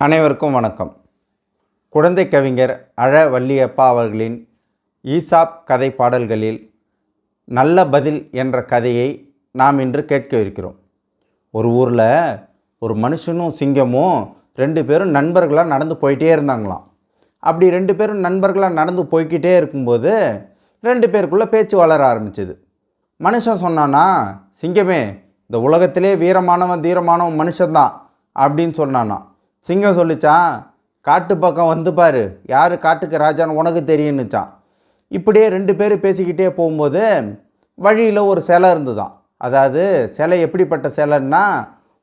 அனைவருக்கும் வணக்கம். குழந்தை கவிஞர் அழ வள்ளியப்பா அவர்களின் ஈசாப் கதை பாடல்களில் நல்ல பதில் என்ற கதையை நாம் இன்று கேட்க இருக்கிறோம். ஒரு ஊரில் ஒரு மனுஷனும் சிங்கமும் ரெண்டு பேரும் நண்பர்களாக நடந்து போயிட்டே இருந்தாங்களாம். அப்படி ரெண்டு பேரும் நண்பர்களாக நடந்து போய்க்கிட்டே இருக்கும்போது ரெண்டு பேருக்குள்ளே பேச்சு வளர ஆரம்பிச்சது. மனுஷன் சொன்னான்னா சிங்கமே இந்த உலகத்திலே வீரமானவன் தீரமானவன் மனுஷன்தான் அப்படின்னு சொன்னானா சிங்கம் சொல்லிச்சான் காட்டு பக்கம் வந்து பாரு யார் காட்டுக்கு ராஜான்னு உனக்கு தெரியுன்னுச்சான். இப்படியே ரெண்டு பேரும் பேசிக்கிட்டே போகும்போது வழியில் ஒரு சிலை இருந்துதான். அதாவது சிலை எப்படிப்பட்ட சிலைன்னா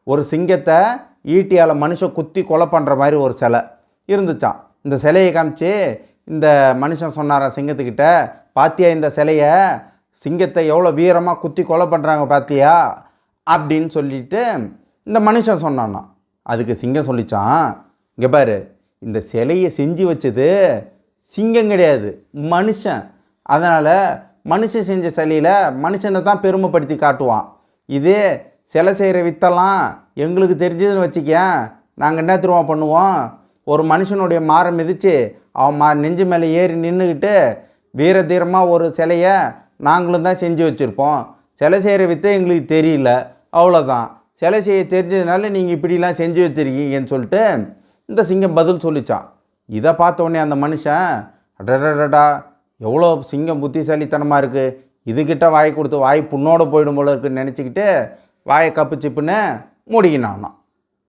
ஒரு சிங்கத்தை ஈட்டியால் மனுஷன் குத்தி கொலை பண்ணுற மாதிரி ஒரு சிலை இருந்துச்சான் இந்த சிலையை காமிச்சு இந்த மனுஷன் சொன்னாராம் சிங்கத்துக்கிட்ட பாத்தியா இந்த சிலையை? சிங்கத்தை எவ்வளோ வீரமாக குத்தி கொலை பண்ணுறாங்க பாத்தியா? அப்படின்னு சொல்லிட்டு இந்த மனுஷன் சொன்னான்னா அதுக்கு சிங்கம் சொல்லிச்சான் இங்கே பாரு இந்த சிலையை செஞ்சு வச்சது சிங்கம் கிடையாது மனுஷன். அதனால் மனுஷன் செஞ்ச சிலையில் மனுஷனை தான் பெருமைப்படுத்தி காட்டுவான். இதே சிலை செய்கிற வித்தெல்லாம் எங்களுக்கு தெரிஞ்சதுன்னு வச்சுக்கேன். நாங்கள் என்ன திரும்ப பண்ணுவோம்? ஒரு மனுஷனுடைய மாரம் மிதித்து அவன் மா நெஞ்சு மேலே ஏறி நின்றுக்கிட்டு வீர தீரமாக ஒரு சிலையை நாங்களும் தான் செஞ்சு வச்சுருப்போம். சிலை செய்கிற வித்தை எங்களுக்கு தெரியல. அவ்வளோதான் சிலை செய்ய தெரிஞ்சதுனால நீங்கள் இப்படிலாம் செஞ்சு வச்சுருக்கீங்கன்னு சொல்லிட்டு இந்த சிங்கம் பதில் சொல்லிச்சான் இதை பார்த்தோடனே அந்த மனுஷன் அடடடடா எவ்வளோ சிங்கம் புத்திசாலித்தனமாக இருக்குது இதுகிட்ட வாய் கொடுத்து வாய் புண்ணோடு போயிடும் போல இருக்குன்னு நினச்சிக்கிட்டு வாயை கப்பு சிப்புன்னு மூடிக்கினானான்